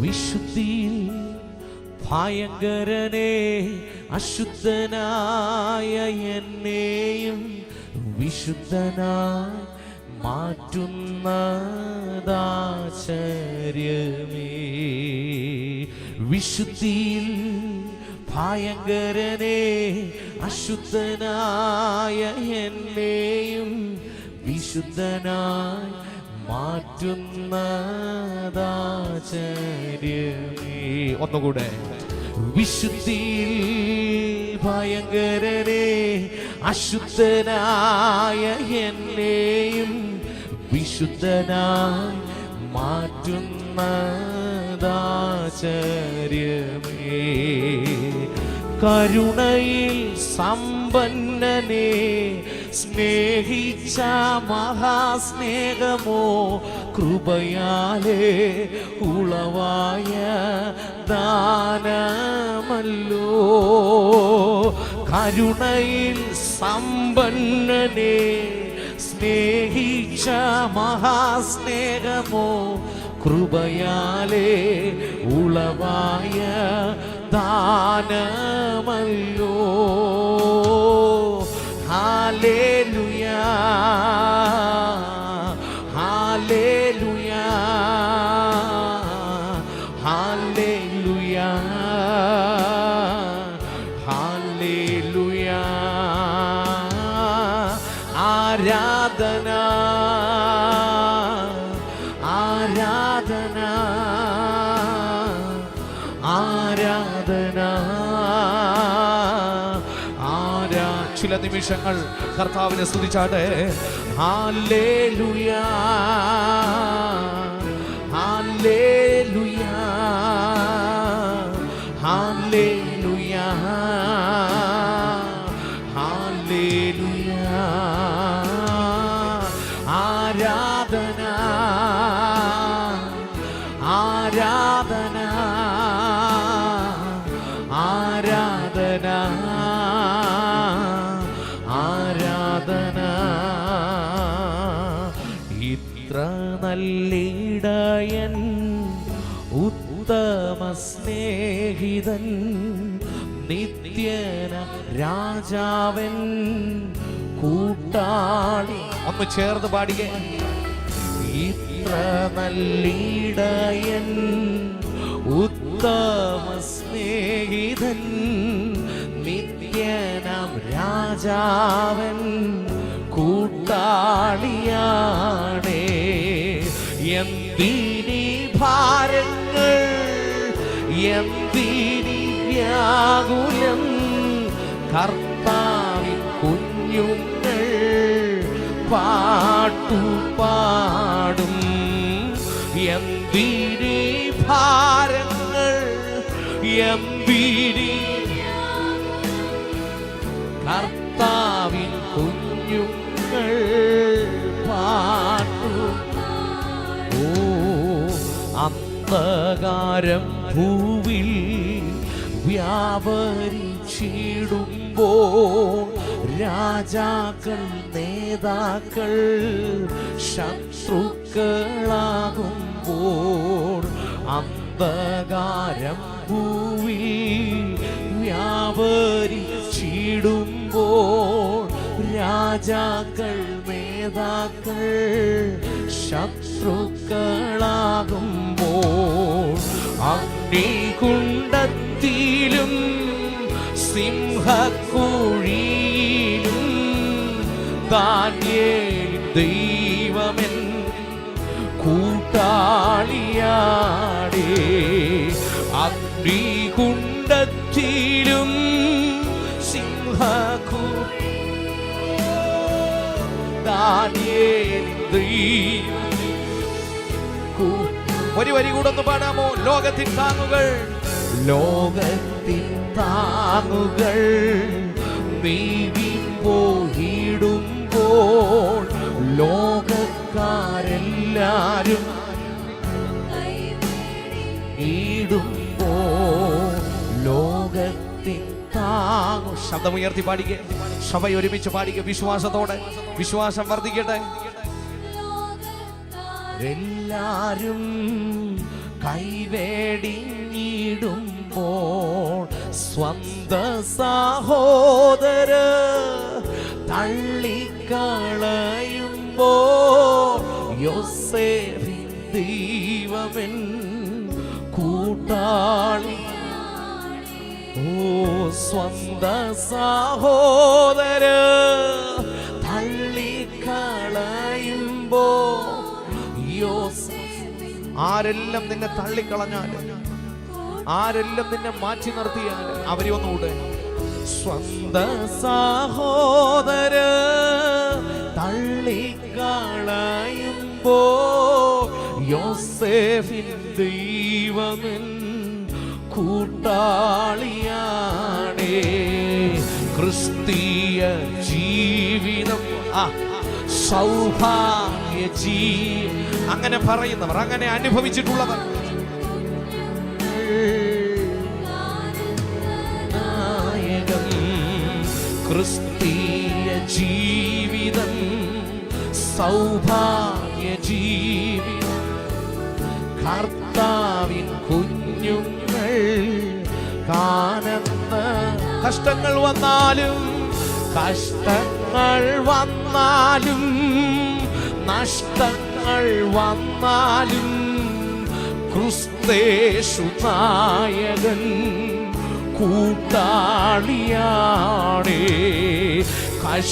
വിശുദ്ധിയിൽ ഭയങ്കരനെ അശുദ്ധനായ എന്നെയും വിശുദ്ധനായി മാറ്റുന്നതാശ്ചര്യമേ വിശുദ്ധിയിൽ ഭയങ്കരനെ അശുദ്ധനായ എന്നെയും വിശുദ്ധനായി ഒന്നുകൂടെ. വിശുദ്ധിയിൽ ഭയങ്കരനെ അശുദ്ധനായ എന്നെയും വിശുദ്ധനായി മാറ്റുന്നതാചര്യമേ. കരുണയിൽ സമ്പന്നനെ സ്നേഹിച്ച മഹാസ്നേഹമോ? കൃപയാലേ ഉളവായ ദാനമല്ലോ. കരുണയിൽ സമ്പന്നനെ സ്നേഹിച്ച മഹാസ്നേഹമോ? കൃപയാലേ ഉളവായ ദാനമല്ലോ. ഹാലേലുയാ ഹാലേലുയാ ഹാലേലുയാ ഹാലേലുയാ ആരാധന ആരാധന ആരാധന ചില നിമിഷങ്ങൾ കർത്താവിനെ സ്തുതിച്ചാട്ടെ ഹാലേലുയാ ഹാലേലുയാ ഹാലേലുയാ ഹാലേലുയാ നല്ലിടയൻ ഉത്തമ സ്നേഹിതൻ നിത്യന രാജാവൻ കൂട്ടാളി. ഒന്ന് ചേർന്ന് പാടിയേ ഇത്ര നല്ലിടയൻ ഉത്തമ സ്നേഹിതൻ നിത്യനം രാജാവൻ കൂട്ടാളിയാണേ എന്തിനി ഭാരങ്ങൾ എന്തിനി വ്യാകുലം കർത്താവിൻ കുഞ്ഞുങ്ങൾ പാട്ടു പാടും. എന്തിനി ഭാരങ്ങൾ എന്തിനി കർത്താവിൻ അന്ധകാരം ഭൂവിൽ വ്യാപരിച്ചിടുമ്പോൾ രാജാക്കൾ നേതാക്കൾ ശത്രുക്കളാകുമ്പോൾ അന്ധകാരം ഭൂവിൽ വ്യാപരിച്ചിടുമ്പോൾ രാജാക്കൾ നേതാക്കൾ ശത്രുക്കളാകുമ്പോൾ അഗ്നികുണ്ടത്തിലും സിംഹക്കുഴിയിലും ദാനിയേൽ ദൈവമെൻ കൂട്ടാളിയാടേ അഗ്നികുണ്ടത്തിലും സിംഹക്കു കൂ- ഒരു വരി കൂടെ ഒന്ന് പാടാമോ? ലോകത്തിൻ താങ്ങുകൾ. ലോകത്തിൻ താങ്ങുകൾ നീവി പോയിടുമ്പോൾ ലോകക്കാരെല്ലാരും ഈടുമ്പോ ലോകത്തിൻ താങ്ങു ശബ്ദമുയർത്തി പാടിക്കെ. സഭ ഒരുമിച്ച് പാടിക്കെ. വിശ്വാസത്തോടെ. വിശ്വാസം വർദ്ധിക്കട്ടെ. എല്ലാരും കൈവേടിഞ്ഞിടുമ്പോൾ സ്വന്ത സഹോദര തള്ളിക്കളയുമ്പോൾ യോസേവി ദൈവമൻ കൂട്ടാളി. ഓ സ്വന്ത സഹോദര ആരെല്ലാം നിന്നെ തള്ളിക്കളഞ്ഞാൽ ആരെല്ലാം നിന്നെ മാറ്റി നിർത്തിയാൽ അവരെ ഒന്നുകൂടെ സ്വന്ത സഹോദര തള്ളിക്കളയുമ്പോ യോസേഫിൻ ദൈവമൻ കൂട്ടാളിയാണേ. ക്രിസ്തീയ ജീവിതം സൗഭാഗ്യ ജീ അങ്ങനെ പറയുന്നവർ അങ്ങനെ അനുഭവിച്ചിട്ടുള്ളവർ. ക്രിസ്തീയ ജീവിതം സൗഭാഗ്യ ജീവിതം. കർത്താവിൻ കുഞ്ഞുങ്ങൾ കാനന്ന കഷ്ടങ്ങൾ വന്നാലും കഷ്ടങ്ങൾ വന്നാലും നഷ്ടങ്ങൾ വന്നാലും ക്രിസ്തേഷു നായകൻ കൂട്ടാളിയാണേ.